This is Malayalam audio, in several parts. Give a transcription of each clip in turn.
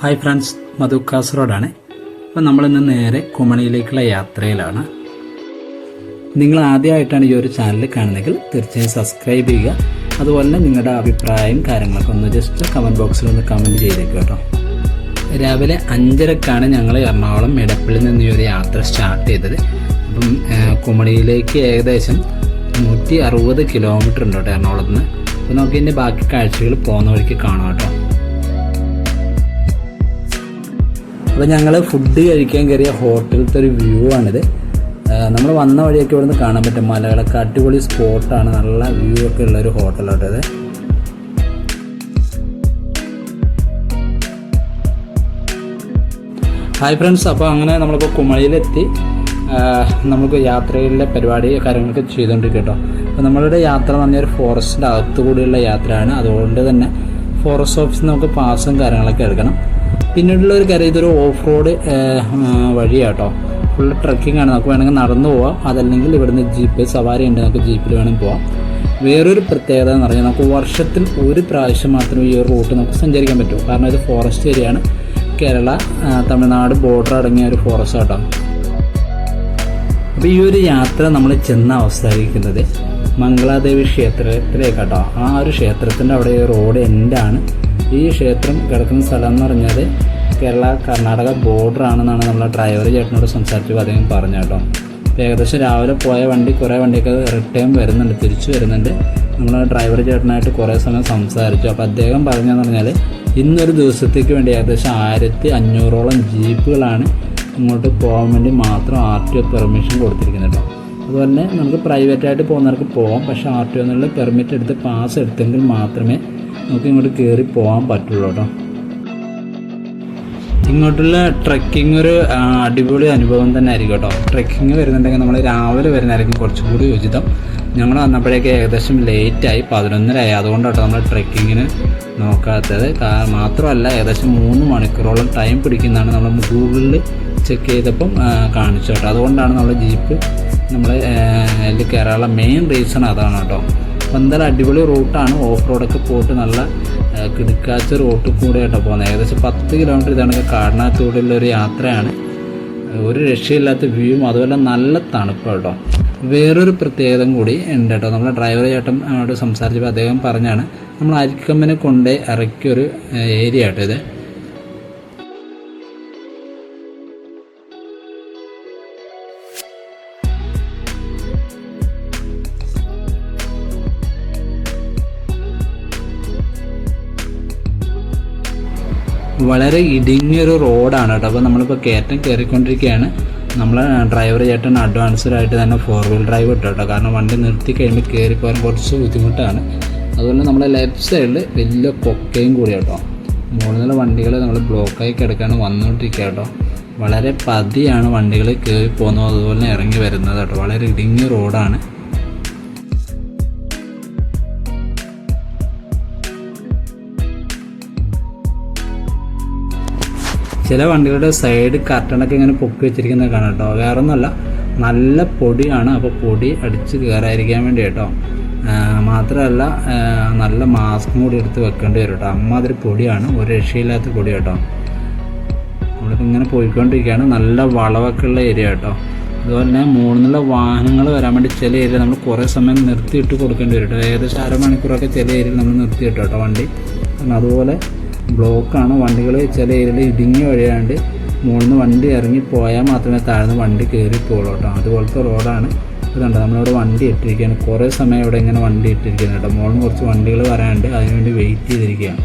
ഹായ് ഫ്രണ്ട്സ് മധു കാസർഗോഡാണ് അപ്പോൾ നമ്മളിന്ന് നേരെ കുമണിയിലേക്കുള്ള യാത്രയിലാണ്. നിങ്ങൾ ആദ്യമായിട്ടാണ് ഈ ഒരു ചാനൽ കാണുന്നതെങ്കിൽ തീർച്ചയായും സബ്സ്ക്രൈബ് ചെയ്യുക. അതുപോലെ തന്നെ നിങ്ങളുടെ അഭിപ്രായം കാര്യങ്ങളൊക്കെ ഒന്ന് ജസ്റ്റ് കമന്റ് ബോക്സിൽ ഒന്ന് കമന്റ് ചെയ്തേക്കുക കേട്ടോ. രാവിലെ അഞ്ചരക്കാണ് ഞങ്ങൾ എറണാകുളം എടപ്പള്ളിയിൽ നിന്ന് ഈ ഒരു യാത്ര സ്റ്റാർട്ട് ചെയ്തത്. അപ്പം കുമണിയിലേക്ക് ഏകദേശം നൂറ്റി അറുപത് കിലോമീറ്റർ ഉണ്ട് കേട്ടോ എറണാകുളത്ത് നിന്ന്. അപ്പോൾ നമുക്ക് ഇതിന്റെ ബാക്കി കാഴ്ചകൾ പോകുന്ന വഴിക്ക് കാണാം കേട്ടോ. അപ്പോൾ ഞങ്ങൾ ഫുഡ് കഴിക്കാൻ കയറിയ ഹോട്ടലിലത്തെ ഒരു വ്യൂ ആണിത്. നമ്മൾ വന്ന വഴിയൊക്കെ ഇവിടുന്ന് കാണാൻ പറ്റും. മലകളൊക്കെ അടിപൊളി സ്പോട്ടാണ് നല്ല വ്യൂ ഒക്കെ ഉള്ള ഒരു ഹോട്ടലാട്ടോ ഇത്. ഹായ് ഫ്രണ്ട്സ് അപ്പോൾ അങ്ങനെ നമ്മളിപ്പോൾ കുമളിയിലെത്തി. നമുക്ക് യാത്രയിലെ പരിപാടി കാര്യങ്ങളൊക്കെ ചെയ്തുകൊണ്ടിരിക്കും കേട്ടോ അപ്പോൾ നമ്മളുടെ യാത്ര എന്ന് പറഞ്ഞാൽ ഒരു ഫോറസ്റ്റിന്റെ അകത്തു കൂടിയുള്ള യാത്രയാണ്. അതുകൊണ്ട് തന്നെ ഫോറസ്റ്റ് ഓഫീസിൽ നമുക്ക് പാസും കാര്യങ്ങളൊക്കെ എടുക്കണം. പിന്നീടുള്ള ഒരു കാര്യം ഇതൊരു ഓഫ് റോഡ് വഴിയാട്ടോ. ഫുൾ ട്രക്കിംഗ് ആണ്. നമുക്ക് വേണമെങ്കിൽ നടന്നു പോവാം. അതല്ലെങ്കിൽ ഇവിടുന്ന് ജീപ്പ് സവാരി ഉണ്ട്. നമുക്ക് ജീപ്പിൽ വേണമെങ്കിൽ പോവാം. വേറൊരു പ്രത്യേകത എന്ന് പറഞ്ഞാൽ നമുക്ക് വർഷത്തിൽ ഒരു പ്രാവശ്യം മാത്രമേ ഈ ഒരു റൂട്ട് നമുക്ക് സഞ്ചരിക്കാൻ പറ്റൂ. കാരണം ഇത് ഫോറസ്റ്റ് ഏരിയയാണ് കേരള തമിഴ്നാട് ബോർഡർ അടങ്ങിയ ഒരു ഫോറസ്റ്റ് ആട്ടോ. അപ്പോൾ ഈ ഒരു യാത്ര നമ്മൾ ചെന്ന് അവസാനിക്കുന്നത് മംഗളാദേവി ക്ഷേത്രത്തിലേക്ക് കേട്ടോ. ആ ഒരു ക്ഷേത്രത്തിന്റെ അവിടെ റോഡ് എൻഡാണ് ഈ ക്ഷേത്രം കിടക്കുന്ന സ്ഥലം എന്ന് പറഞ്ഞാൽ കേരള കർണാടക ബോർഡർ ആണെന്നാണ് നമ്മളെ ഡ്രൈവർ ചേട്ടനോട് സംസാരിച്ചപ്പോൾ അദ്ദേഹം പറഞ്ഞു കേട്ടോ. ഏകദേശം രാവിലെ പോയ വണ്ടി കുറേ വണ്ടിയൊക്കെ റിട്ടേൺ വരുന്നുണ്ട്. തിരിച്ചു വരുന്നുണ്ട്. നമ്മൾ ഡ്രൈവർ ചേട്ടനായിട്ട് കുറേ സമയം സംസാരിച്ചു. അപ്പോൾ അദ്ദേഹം പറഞ്ഞതെന്ന് പറഞ്ഞാൽ ഇന്നൊരു ദിവസത്തേക്ക് വേണ്ടി ഏകദേശം ആയിരത്തി അഞ്ഞൂറോളം ജീപ്പുകളാണ് ഇങ്ങോട്ട് പോകാൻ വേണ്ടി മാത്രം ആർ ടി ഒ പെർമിഷൻ കൊടുത്തിരിക്കുന്നത് കേട്ടോ. അതുപോലെ തന്നെ നമുക്ക് പ്രൈവറ്റായിട്ട് പോകുന്നവർക്ക് പോകാം പക്ഷേ ആർ ടി ഒന്നുള്ള പെർമിറ്റ് എടുത്ത് പാസ് എടുത്തെങ്കിൽ മാത്രമേ നമുക്ക് ഇങ്ങോട്ട് കയറി പോകാൻ പറ്റുള്ളൂ കേട്ടോ ഇങ്ങോട്ടുള്ള ട്രക്കിംഗ് ഒരു അടിപൊളി അനുഭവം തന്നെ ആയിരിക്കും കേട്ടോ ട്രക്കിംഗ് വരുന്നുണ്ടെങ്കിൽ നമ്മൾ രാവിലെ വരുന്നതായിരിക്കും കുറച്ചും കൂടി ഉചിതം. ഞങ്ങൾ വന്നപ്പോഴേക്ക് ഏകദേശം ലേറ്റായി പതിനൊന്നരയായി. അതുകൊണ്ടാട്ടോ നമ്മൾ ട്രക്കിങ്ങിന് നോക്കാത്തത്. മാത്രമല്ല ഏകദേശം മൂന്ന് മണിക്കൂറോളം ടൈം പിടിക്കുന്നതാണ് നമ്മൾ ഗൂഗിളിൽ ചെക്ക് ചെയ്തപ്പം കാണിച്ചു കേട്ടോ അതുകൊണ്ടാണ് നമ്മൾ ജീപ്പ് നമ്മൾ അതിൽ കയറാനുള്ള മെയിൻ റീസൺ അതാണ് കേട്ടോ. അപ്പോൾ എന്തായാലും അടിപൊളി റൂട്ടാണ് ഓഫ് റോഡൊക്കെ പോയിട്ട് നല്ല കിടുക്കാച്ച റൂട്ട് കൂടെ കേട്ടോ പോകുന്നത്. ഏകദേശം പത്ത് കിലോമീറ്റർ ഇതാണ് കാടിനകത്തൂടെയുള്ള ഒരു യാത്രയാണ്. ഒരു രക്ഷയില്ലാത്ത വ്യൂവും അതുപോലെ നല്ല തണുപ്പ് കേട്ടോ. വേറൊരു പ്രത്യേകത കൂടി ഉണ്ട് കേട്ടോ. നമ്മുടെ ഡ്രൈവർ ചേട്ടൻ അവിടെ സംസാരിച്ചപ്പോൾ അദ്ദേഹം പറഞ്ഞാണ് നമ്മൾ അരിക്കമ്മിനെ കൊണ്ടേ ഇറക്കിയൊരു ഏരിയ കേട്ടോ ഇത്. വളരെ ഇടുങ്ങിയൊരു റോഡാണ് കേട്ടോ. അപ്പോൾ നമ്മളിപ്പോൾ കയറ്റം കയറിക്കൊണ്ടിരിക്കുകയാണ്. നമ്മൾ ഡ്രൈവർ ചേട്ടൻ അഡ്വാൻസ്ഡായിട്ട് തന്നെ ഫോർ വീൽ ഡ്രൈവ് ഇട്ടു കേട്ടോ. കാരണം വണ്ടി നിർത്തി കഴിയുമ്പോൾ കയറിപ്പോകാൻ കുറച്ച് ബുദ്ധിമുട്ടാണ്. അതുപോലെ നമ്മുടെ ലെഫ്റ്റ് സൈഡിൽ വലിയ കൊക്കയും കൂടി കേട്ടോ. നിന്നുള്ള വണ്ടികൾ നമ്മൾ ബ്ലോക്കായി കിടക്കാണ് വന്നുകൊണ്ടിരിക്കുക കേട്ടോ. വളരെ പതിയാണ് വണ്ടികൾ കയറി പോകുന്നത്. അതുപോലെ ഇറങ്ങി വരുന്നത് കേട്ടോ. വളരെ ഇടുങ്ങിയ റോഡാണ്. ചില വണ്ടികളുടെ സൈഡ് കർട്ടണൊക്കെ ഇങ്ങനെ പൊക്കി വെച്ചിരിക്കുന്നത് കാണാം കേട്ടോ വേറെ ഒന്നുമല്ല നല്ല പൊടിയാണ്. അപ്പോൾ പൊടി അടിച്ച് കയറാതിരിക്കാൻ വേണ്ടി കേട്ടോ മാത്രമല്ല നല്ല മാസ്കും കൂടി എടുത്ത് വെക്കേണ്ടി വരും കേട്ടോ അമ്മാതിരി പൊടിയാണ്. ഒരു രക്ഷയില്ലാത്ത പൊടി കേട്ടോ നമ്മളിപ്പോൾ ഇങ്ങനെ പോയിക്കൊണ്ടിരിക്കുകയാണ്. നല്ല വളവൊക്കെ ഉള്ള ഏരിയ കേട്ടോ അതുപോലെ തന്നെ മൂന്നുള്ള വാഹനങ്ങൾ വരാൻ വേണ്ടി ചില ഏരിയ നമ്മൾ കുറേ സമയം നിർത്തിയിട്ട് കൊടുക്കേണ്ടി വരും കേട്ടോ ഏകദേശം അരമണിക്കൂറൊക്കെ ചില ഏരിയയിൽ നമ്മൾ നിർത്തിയിട്ട് കേട്ടോ വണ്ടി. കാരണം അതുപോലെ ബ്ലോക്കാണ്. വണ്ടികൾ ചില ഏരിയയിൽ ഇടുങ്ങിയ വഴിയാണ്ട് മുകളിൽ നിന്ന് വണ്ടി ഇറങ്ങി പോയാൽ മാത്രമേ താഴ്ന്ന് വണ്ടി കയറി പോകുള്ളൂ കേട്ടോ അതുപോലത്തെ റോഡാണ് ഇതുണ്ട് നമ്മളിവിടെ വണ്ടി ഇട്ടിരിക്കുകയാണ്. കുറേ സമയം ഇവിടെ ഇങ്ങനെ വണ്ടി ഇട്ടിരിക്കുകയാണ് കേട്ടോ മുകളിൽ കുറച്ച് വണ്ടികൾ വരാണ്ട് അതിനുവേണ്ടി വെയിറ്റ് ചെയ്തിരിക്കുകയാണ്.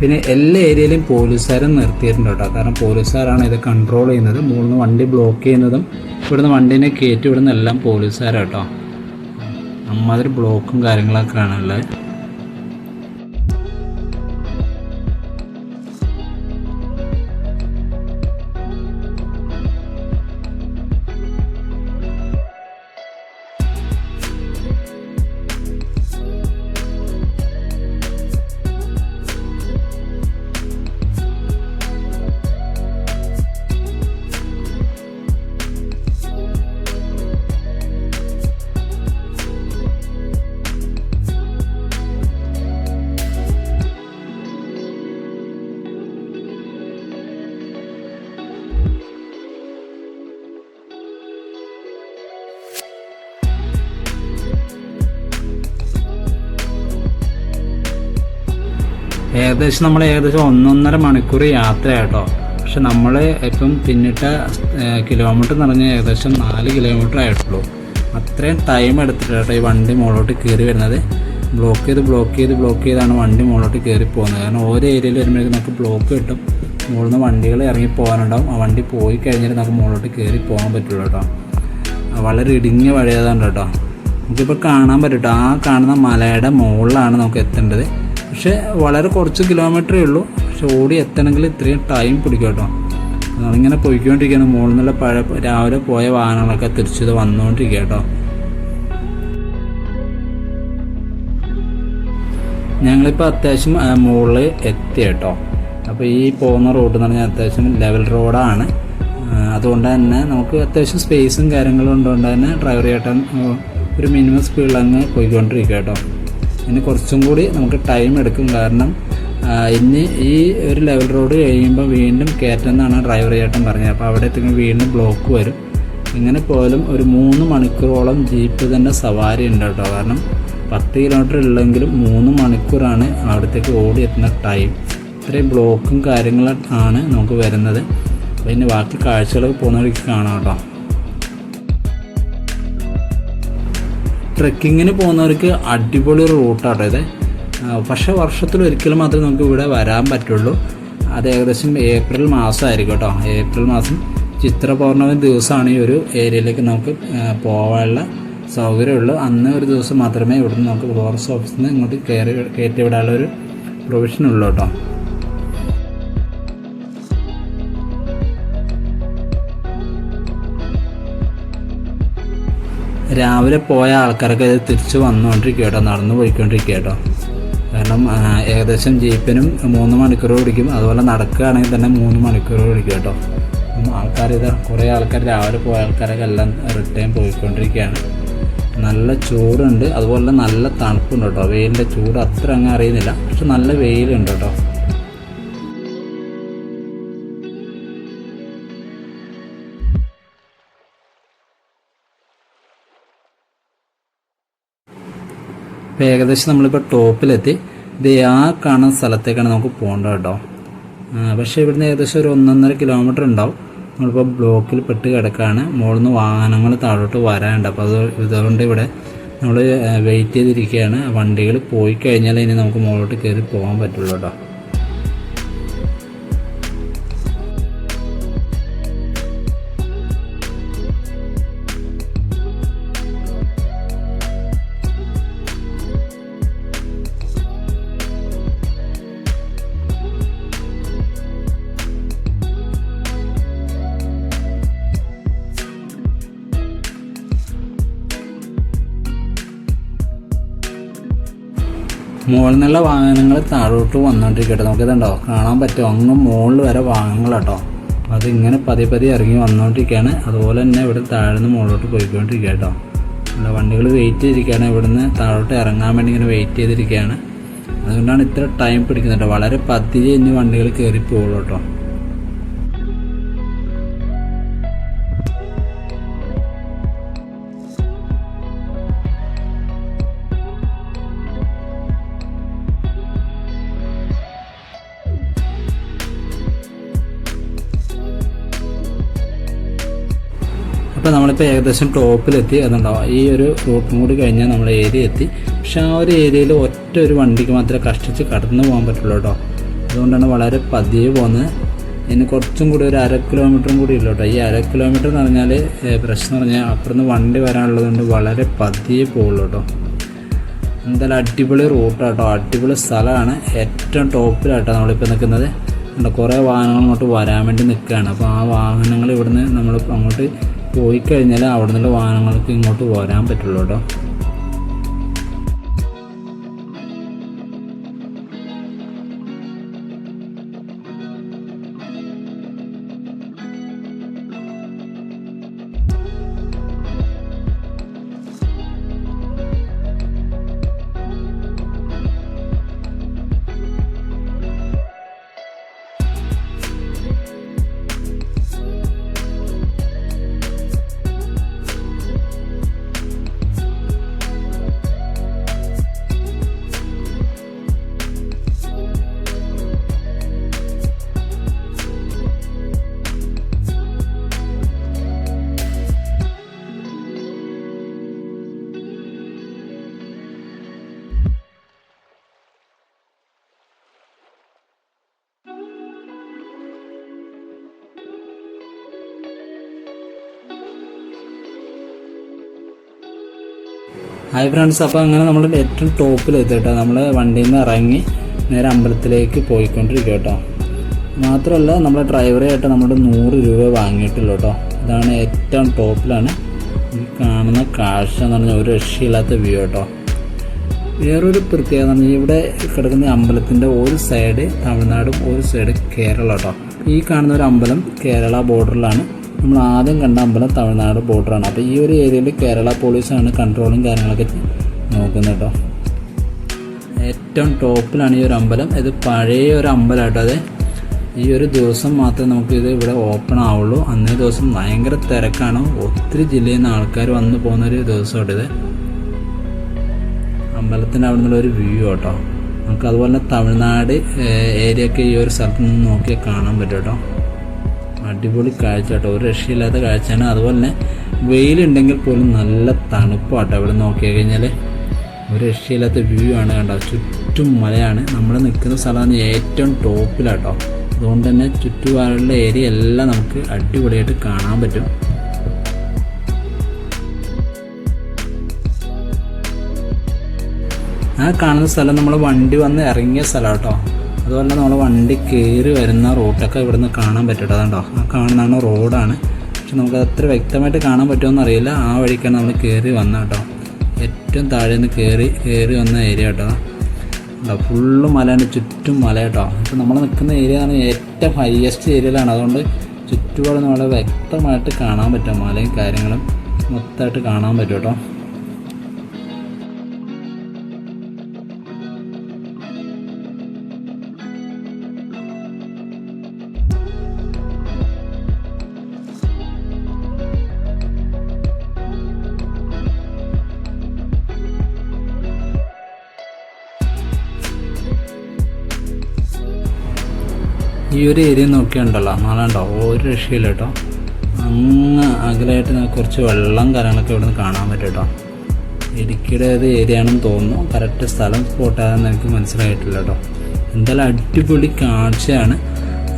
പിന്നെ എല്ലാ ഏരിയയിലും പോലീസുകാരും നിർത്തിയിട്ടുണ്ട് കേട്ടോ. കാരണം പോലീസുകാരാണ് ഇത് കൺട്രോൾ ചെയ്യുന്നത്. മുകളിൽ വണ്ടി ബ്ലോക്ക് ചെയ്യുന്നതും ഇവിടുന്ന് വണ്ടീനെ കയറ്റി വിടുന്ന എല്ലാം പോലീസുകാരാണ് കേട്ടോ. അമ്മാതിരി ബ്ലോക്കും കാര്യങ്ങളൊക്കെയാണ് ഏകദേശം നമ്മൾ ഏകദേശം ഒന്നൊന്നര മണിക്കൂർ യാത്ര കേട്ടോ പക്ഷെ നമ്മൾ ഇപ്പം പിന്നിട്ട കിലോമീറ്റർ എന്ന് പറഞ്ഞാൽ ഏകദേശം നാല് കിലോമീറ്റർ ആയിട്ടുള്ളൂ. അത്രയും ടൈം എടുത്തിട്ട് കേട്ടോ ഈ വണ്ടി മുകളിലോട്ട് കയറി വരുന്നത്. ബ്ലോക്ക് ചെയ്ത് ബ്ലോക്ക് ചെയ്ത് ബ്ലോക്ക് ചെയ്താണ് വണ്ടി മുകളിലോട്ട് കയറി പോകുന്നത്. കാരണം ഓരോ ഏരിയയിൽ വരുമ്പോഴേക്കും നമുക്ക് ബ്ലോക്ക് കിട്ടും. മുകളിൽ നിന്ന് വണ്ടികൾ ഇറങ്ങി പോകാനുണ്ടാവും. ആ വണ്ടി പോയി കഴിഞ്ഞാൽ നമുക്ക് മുകളിലോട്ട് കയറി പോകാൻ പറ്റുള്ളൂ കേട്ടോ. വളരെ ഇടുങ്ങിയ വഴിയതാണ് കേട്ടോ നമുക്കിപ്പോൾ കാണാൻ പറ്റും കേട്ടോ. ആ കാണുന്ന മലയുടെ മുകളിലാണ് നമുക്ക് എത്തേണ്ടത്. പക്ഷേ വളരെ കുറച്ച് കിലോമീറ്ററേ ഉള്ളൂ. പക്ഷെ ഓടി എത്തണമെങ്കിൽ ഇത്രയും ടൈം പിടിക്കും കേട്ടോ. പോയിക്കൊണ്ടിരിക്കുകയാണ്. മുകളിൽ നിന്നുള്ള പഴ രാവിലെ പോയ വാഹനങ്ങളൊക്കെ തിരിച്ചത് വന്നുകൊണ്ടിരിക്കുക കേട്ടോ. ഞങ്ങളിപ്പോൾ അത്യാവശ്യം മുകളിൽ എത്തി കേട്ടോ. അപ്പോൾ ഈ പോകുന്ന റോഡ് എന്ന് പറഞ്ഞാൽ അത്യാവശ്യം ലെവൽ റോഡാണ് അതുകൊണ്ട് തന്നെ നമുക്ക് അത്യാവശ്യം സ്പേസും കാര്യങ്ങളും ഉള്ളതുകൊണ്ട് തന്നെ ഡ്രൈവർ ചേട്ടൻ ഒരു മിനിമം സ്പീഡിൽ അങ്ങ് പോയിക്കൊണ്ടിരിക്കുക കേട്ടോ. ഇനി കുറച്ചും കൂടി നമുക്ക് ടൈം എടുക്കും. കാരണം ഇനി ഈ ഒരു ലെവൽ റോഡ് കഴിയുമ്പോൾ വീണ്ടും കയറ്റം എന്നാണ് ഡ്രൈവർ ചേട്ടൻ പറഞ്ഞത്. അപ്പോൾ അവിടെ എത്തുമ്പോൾ വീണ്ടും ബ്ലോക്ക് വരും. ഇങ്ങനെ പോലും ഒരു മൂന്ന് മണിക്കൂറോളം ജീപ്പ് തന്നെ സവാരി ഉണ്ട് കേട്ടോ. കാരണം പത്ത് കിലോമീറ്റർ ഉള്ളെങ്കിലും മൂന്ന് മണിക്കൂറാണ് അവിടത്തേക്ക് ഓടി എത്തുന്ന ടൈം ഇത്രയും ബ്ലോക്കും കാര്യങ്ങളും ആണ് നമുക്ക് വരുന്നത്. അപ്പോൾ ഇനി ബാക്കി കാഴ്ചകളൊക്കെ പോകുന്നവർക്ക് കാണാം കേട്ടോ. ട്രെക്കിങ്ങിന് പോകുന്നവർക്ക് അടിപൊളി റൂട്ടാട്ടോ ഇത്. പക്ഷെ വർഷത്തിൽ ഒരിക്കലും മാത്രമേ നമുക്ക് ഇവിടെ വരാൻ പറ്റുള്ളൂ. അത് ഏകദേശം ഏപ്രിൽ മാസമായിരിക്കും കേട്ടോ. ഏപ്രിൽ മാസം ചിത്ര പൗർണമി ദിവസമാണ് ഈ ഒരു ഏരിയയിലേക്ക് നമുക്ക് പോകാനുള്ള സൗകര്യമുള്ളൂ. അന്ന് ഒരു ദിവസം മാത്രമേ ഇവിടുന്ന് നമുക്ക് ഫോറസ്റ്റ് ഓഫീസിൽ നിന്ന് ഇങ്ങോട്ട് കയറി കയറ്റി വിടാനുള്ള ഒരു പ്രൊവിഷൻ ഉള്ളൂ കേട്ടോ. രാവിലെ പോയ ആൾക്കാരൊക്കെ ഇത് തിരിച്ച് വന്നുകൊണ്ടിരിക്കുക കേട്ടോ നടന്നു പോയിക്കൊണ്ടിരിക്കുക കേട്ടോ കാരണം ഏകദേശം ജീപ്പിനും മൂന്ന് മണിക്കൂർ പിടിക്കും. അതുപോലെ നടക്കുകയാണെങ്കിൽ തന്നെ മൂന്ന് മണിക്കൂർ പിടിക്കും കേട്ടോ ആൾക്കാർ ഇത് കുറേ ആൾക്കാർ രാവിലെ പോയ ആൾക്കാരൊക്കെ എല്ലാം റിട്ടേൺ പോയിക്കൊണ്ടിരിക്കുകയാണ്. നല്ല ചൂടുണ്ട്. അതുപോലെ നല്ല തണുപ്പുണ്ട് കേട്ടോ. വെയിലിന്റെ ചൂട് അത്ര അങ്ങ് അറിയുന്നില്ല. പക്ഷെ നല്ല വെയിലുണ്ട് കേട്ടോ. ഇപ്പോൾ ഏകദേശം നമ്മളിപ്പോൾ ടോപ്പിലെത്തി. ഇത് ആ കാണുന്ന സ്ഥലത്തേക്കാണ് നമുക്ക് പോകേണ്ടത് കേട്ടോ. പക്ഷേ ഇവിടുന്ന് ഏകദേശം ഒരു ഒന്നൊന്നര കിലോമീറ്റർ ഉണ്ടാവും. നമ്മളിപ്പോൾ ബ്ലോക്കിൽ പെട്ട് കിടക്കുകയാണ് മുകളിൽ നിന്ന് വാഹനങ്ങൾ താഴോട്ട് വരാനുണ്ട്. അപ്പോൾ അത് ഇതുകൊണ്ട് ഇവിടെ നമ്മൾ വെയിറ്റ് ചെയ്തിരിക്കുകയാണ്. വണ്ടികൾ പോയി കഴിഞ്ഞാൽ ഇനി നമുക്ക് മുകളിലോട്ട് കയറി പോകാൻ പറ്റുള്ളൂ കേട്ടോ. മുകളിൽ നിന്നുള്ള വാഹനങ്ങൾ താഴോട്ട് നമുക്ക് നമുക്കിതുണ്ടോ കാണാൻ പറ്റും അങ്ങ് മുകളിൽ വരെ വാഹനങ്ങൾ കേട്ടോ അത് ഇങ്ങനെ പതിയെ പതിയെ ഇറങ്ങി വന്നുകൊണ്ടിരിക്കുകയാണ് അതുപോലെ തന്നെ ഇവിടെ താഴ്ന്ന് മുകളിലോട്ട് പോയിക്കൊണ്ടിരിക്കുക കേട്ടോ അല്ല വണ്ടികൾ വെയിറ്റ് ചെയ്തിരിക്കുകയാണ്. ഇവിടുന്ന് താഴോട്ട് ഇറങ്ങാൻ വേണ്ടി ഇങ്ങനെ വെയിറ്റ് ചെയ്തിരിക്കുകയാണ്. അതുകൊണ്ടാണ് ഇത്ര ടൈം പിടിക്കുന്നത് കേട്ടോ. വളരെ പതിയെ ഇനി വണ്ടികൾ കയറി പോകുള്ളൂ കേട്ടോ. നമ്മളിപ്പോൾ ഏകദേശം ടോപ്പിലെത്തി അതുണ്ടാവും. ഈ ഒരു റൂട്ടും കൂടി കഴിഞ്ഞാൽ നമ്മൾ ഏരിയ എത്തി. പക്ഷെ ആ ഒരു ഏരിയയിൽ ഒറ്റ ഒരു വണ്ടിക്ക് മാത്രമേ കഷ്ടിച്ച് കടന്നു പോകാൻ പറ്റുള്ളൂ കേട്ടോ. അതുകൊണ്ടാണ് വളരെ പതിയെ പോകുന്നത്. ഇനി കുറച്ചും കൂടി ഒരു അര കിലോമീറ്ററും കൂടി ഇല്ല കേട്ടോ. ഈ അര കിലോമീറ്റർ എന്ന് പറഞ്ഞാൽ പ്രശ്നം പറഞ്ഞാൽ അപ്പുറത്ത് വണ്ടി വരാനുള്ളതുകൊണ്ട് വളരെ പതിയെ പോകുള്ളൂ കേട്ടോ. എന്തായാലും അടിപൊളി റൂട്ടാണ് കേട്ടോ. അടിപൊളി സ്ഥലമാണ്. ഏറ്റവും ടോപ്പിലാട്ടോ നമ്മളിപ്പോൾ നിൽക്കുന്നത്. കുറേ വാഹനങ്ങൾ അങ്ങോട്ട് വരാൻ വേണ്ടി നിൽക്കുകയാണ്. അപ്പോൾ ആ വാഹനങ്ങൾ ഇവിടുന്ന് നമ്മൾ അങ്ങോട്ട് പോയി കഴിഞ്ഞാൽ അവിടെ നിന്നുള്ള വാഹനങ്ങൾക്ക് ഇങ്ങോട്ട് വരാൻ പറ്റുള്ളൂ കേട്ടോ. ഹായ് ഫ്രണ്ട്സ് അപ്പോൾ അങ്ങനെ നമ്മൾ ഏറ്റവും ടോപ്പിൽ എത്തിട്ടോ നമ്മൾ വണ്ടിയിൽ നിന്ന് ഇറങ്ങി നേരെ അമ്പലത്തിലേക്ക് പോയിക്കൊണ്ടിരിക്കുക കേട്ടോ. മാത്രമല്ല നമ്മുടെ ഡ്രൈവറായിട്ട് നമ്മൾ നൂറ് രൂപ വാങ്ങിയിട്ടുള്ളൂ കേട്ടോ. ഇതാണ് ഏറ്റവും ടോപ്പിലാണ് കാണുന്ന കാഴ്ച എന്ന് പറഞ്ഞാൽ ഒരു രക്ഷയില്ലാത്ത വ്യൂ കേട്ടോ. വേറൊരു പ്രത്യേകത എന്ന് പറഞ്ഞാൽ ഇവിടെ കിടക്കുന്ന അമ്പലത്തിന്റെ ഒരു സൈഡ് തമിഴ്നാടും ഒരു സൈഡ് കേരള കേട്ടോ. ഈ കാണുന്ന ഒരു അമ്പലം കേരള ബോർഡറിലാണ് നമ്മൾ ആദ്യം കണ്ട അമ്പലം തമിഴ്നാട് ബോർഡറാണ് അപ്പോൾ ഈ ഒരു ഏരിയയിൽ കേരള പോലീസാണ് കൺട്രോളും കാര്യങ്ങളൊക്കെ നോക്കുന്നത് കേട്ടോ. ഏറ്റവും ടോപ്പിലാണ് ഈ ഒരു അമ്പലം. ഇത് പഴയ ഒരു അമ്പലം കേട്ടോ അത്. ഈ ഒരു ദിവസം മാത്രമേ നമുക്ക് ഇത് ഇവിടെ ഓപ്പൺ ആവുള്ളൂ. അന്നേ ദിവസം ഭയങ്കര തിരക്കാണ്. ഒത്തിരി ജില്ലയിൽ നിന്ന് ആൾക്കാർ വന്നു പോകുന്ന ഒരു ദിവസം കേട്ടോ ഇത്. അമ്പലത്തിന്റെ അവിടെ നിന്നുള്ള ഒരു വ്യൂ കേട്ടോ നമുക്ക് അതുപോലെ തന്നെ തമിഴ്നാട് ഏരിയ ഒക്കെ ഈ ഒരു സ്ഥലത്ത് നിന്ന് നോക്കിയാൽ കാണാൻ പറ്റും കേട്ടോ. അടിപൊളി കാഴ്ച കേട്ടോ ഒരു രക്ഷയില്ലാത്ത കാഴ്ചയാണ്. അതുപോലെ തന്നെ വെയിലുണ്ടെങ്കിൽ പോലും നല്ല തണുപ്പാട്ടോ ഇവിടെ നോക്കിയാൽ കഴിഞ്ഞാൽ ഒരു രക്ഷയില്ലാത്ത വ്യൂ ആണ് കണ്ടോ. ചുറ്റും മലയാണ്. നമ്മൾ നിൽക്കുന്ന സ്ഥലമാണ് ഏറ്റവും ടോപ്പിലാട്ടോ. അതുകൊണ്ട് തന്നെ ചുറ്റുപാടുള്ള ഏരിയ എല്ലാം നമുക്ക് അടിപൊളിയായിട്ട് കാണാൻ പറ്റും. ആ കാണുന്ന സ്ഥലം നമ്മൾ വണ്ടി വന്ന് ഇറങ്ങിയ സ്ഥലം കേട്ടോ അതുപോലെ നമ്മൾ വണ്ടി കയറി വരുന്ന റൂട്ടൊക്കെ ഇവിടുന്ന് കാണാൻ പറ്റും അതുകൊണ്ടോ ആ കാണുന്നതാണ് റോഡാണ്. പക്ഷെ നമുക്ക് അത്ര വ്യക്തമായിട്ട് കാണാൻ പറ്റുമെന്ന് അറിയില്ല. ആ വഴിക്കാണ് നമ്മൾ കയറി വന്നത് കേട്ടോ. ഏറ്റവും താഴെ നിന്ന് കയറി കയറി വന്ന ഏരിയ കേട്ടോ കേട്ടോ ഫുള്ള് മലയാണ് ചുറ്റും മല കേട്ടോ. അപ്പോൾ നമ്മൾ നിൽക്കുന്ന ഏരിയ ആണ് ഏറ്റവും ഹയസ്റ്റ് ഏരിയയിലാണ് അതുകൊണ്ട് ചുറ്റുപാട് നമ്മളെ വ്യക്തമായിട്ട് കാണാൻ പറ്റും. മലയും കാര്യങ്ങളും മൊത്തമായിട്ട് കാണാൻ പറ്റും കേട്ടോ. ഈ ഒരു ഏരിയ നോക്കിയുണ്ടല്ലോ നാളുണ്ടോ ഒരു രക്ഷയില്ല കേട്ടോ. അങ്ങ് അകലായിട്ട് കുറച്ച് വെള്ളം കാര്യങ്ങളൊക്കെ ഇവിടെ നിന്ന് കാണാൻ പറ്റും കേട്ടോ. ഇടുക്കിയുടെ ഒരു ഏരിയ ആണെന്ന് തോന്നുന്നു. കറക്റ്റ് സ്ഥലം സ്പോട്ടാണെന്ന് എനിക്ക് മനസ്സിലായിട്ടില്ല കേട്ടോ. എന്തായാലും അടിപൊളി കാഴ്ചയാണ്.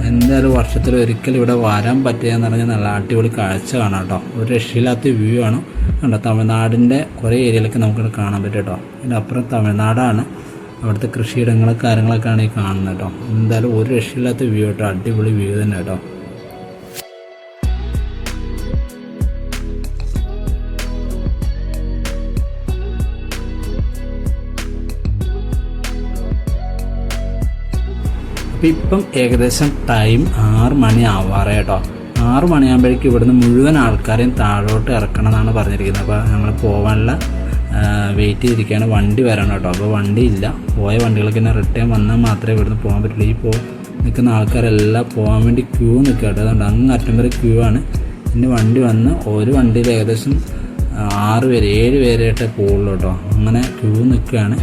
എന്തായാലും വർഷത്തിൽ ഒരിക്കലും ഇവിടെ വരാൻ പറ്റുകയെന്ന് പറഞ്ഞാൽ നല്ല അടിപൊളി കാഴ്ച കാണാം കേട്ടോ. ഒരു രക്ഷയില്ലാത്ത വ്യൂ ആണ്. കണ്ടോ? തമിഴ്നാടിന്റെ കുറേ ഏരിയയിലൊക്കെ നമുക്കിവിടെ കാണാൻ പറ്റും കേട്ടോ. അതിന്റെ അപ്പുറം തമിഴ്നാടാണ്. അവിടുത്തെ കൃഷിയിടങ്ങളും കാര്യങ്ങളൊക്കെ ഈ കാണുന്നത് കേട്ടോ. എന്തായാലും ഒരു രക്ഷയില്ലാത്ത വ്യൂ കേട്ടോ. അടിപൊളി വ്യൂ തന്നെ കേട്ടോ. അപ്പം ഇപ്പം ഏകദേശം ടൈം ആറ് മണി ആവാറേ കേട്ടോ. ആറ് മണിയാകുമ്പോഴേക്കും ഇവിടുന്ന് മുഴുവൻ ആൾക്കാരെയും താഴോട്ട് ഇറക്കണം എന്നാണ് പറഞ്ഞിരിക്കുന്നത്. അപ്പോൾ ഞങ്ങൾ പോകാനുള്ള വെയിറ്റ് ചെയ്തിരിക്കുകയാണ്. വണ്ടി വരണം കേട്ടോ. അപ്പോൾ വണ്ടി ഇല്ല. പോയ വണ്ടികളൊക്കെ തന്നെ റിട്ടേൺ വന്നാൽ മാത്രമേ ഇവിടുന്ന് പോകാൻ പറ്റുള്ളൂ. ഈ പോ നിൽക്കുന്ന ആൾക്കാരെല്ലാം പോകാൻ വേണ്ടി ക്യൂ നിൽക്കുക കേട്ടോ. അതുകൊണ്ട് അങ്ങ് അറ്റം വരെ ക്യൂ ആണ്. പിന്നെ വണ്ടി വന്ന് ഒരു വണ്ടിയിൽ ഏകദേശം ആറ് പേര് ഏഴ് പേരായിട്ടേ പോകുള്ളൂ കേട്ടോ. അങ്ങനെ ക്യൂ നിൽക്കുകയാണ്.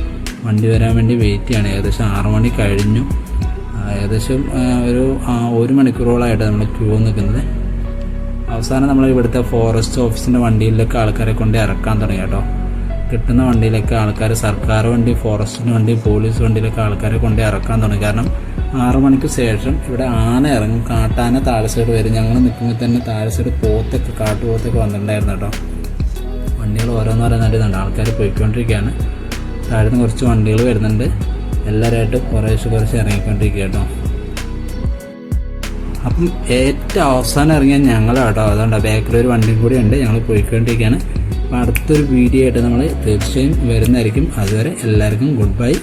വണ്ടി വരാൻ വേണ്ടി വെയിറ്റ് ചെയ്യാണ്. ഏകദേശം ആറ് മണി കഴിഞ്ഞു. ഏകദേശം ഒരു ഒരു മണിക്കൂറോളമായിട്ട് നമ്മൾ ക്യൂ നിൽക്കുന്നത്. അവസാനം നമ്മൾ ഇവിടുത്തെ ഫോറസ്റ്റ് ഓഫീസിന്റെ വണ്ടിയിലൊക്കെ ആൾക്കാരെ കൊണ്ട് ഇറക്കാൻ തുടങ്ങി കേട്ടോ. കിട്ടുന്ന വണ്ടിയിലൊക്കെ ആൾക്കാർ സർക്കാർ വണ്ടി ഫോറസ്റ്റിന് വണ്ടി പോലീസ് വണ്ടിയിലൊക്കെ ആൾക്കാരെ കൊണ്ട് ഇറക്കാൻ തുടങ്ങി. കാരണം ആറു മണിക്ക് ശേഷം ഇവിടെ ആന ഇറങ്ങും. കാട്ടാന താഴെ സൈഡ് വരും. ഞങ്ങൾ നിൽക്കുമ്പോൾ തന്നെ താഴെ സൈഡ് പോത്തൊക്കെ കാട്ടുപോത്തൊക്കെ വന്നിട്ടുണ്ടായിരുന്നു കേട്ടോ. വണ്ടികൾ ഓരോന്ന് ഓരോന്നോരോന്നായിട്ട് ആൾക്കാർ പോയിക്കൊണ്ടിരിക്കുകയാണ്. താഴ്ന്ന് കുറച്ച് വണ്ടികൾ വരുന്നുണ്ട്. എല്ലാവരുമായിട്ട് കുറേശ്ശെ കുറച്ച് ഇറങ്ങിക്കൊണ്ടിരിക്കുക കേട്ടോ. അപ്പം ഏറ്റവും അവസാനം ഇറങ്ങിയ ഞങ്ങളാട്ടോ അതുകൊണ്ട് ബാക്കിൽ ഒരു വണ്ടിയും കൂടി ഉണ്ട്. ഞങ്ങൾ പോയിക്കൊണ്ടിരിക്കുകയാണ്. അടുത്തൊരു വീഡിയോ ആയിട്ട് നമ്മൾ തീർച്ചയായും വരുന്നതായിരിക്കും. അതുവരെ എല്ലാവർക്കും ഗുഡ് ബൈ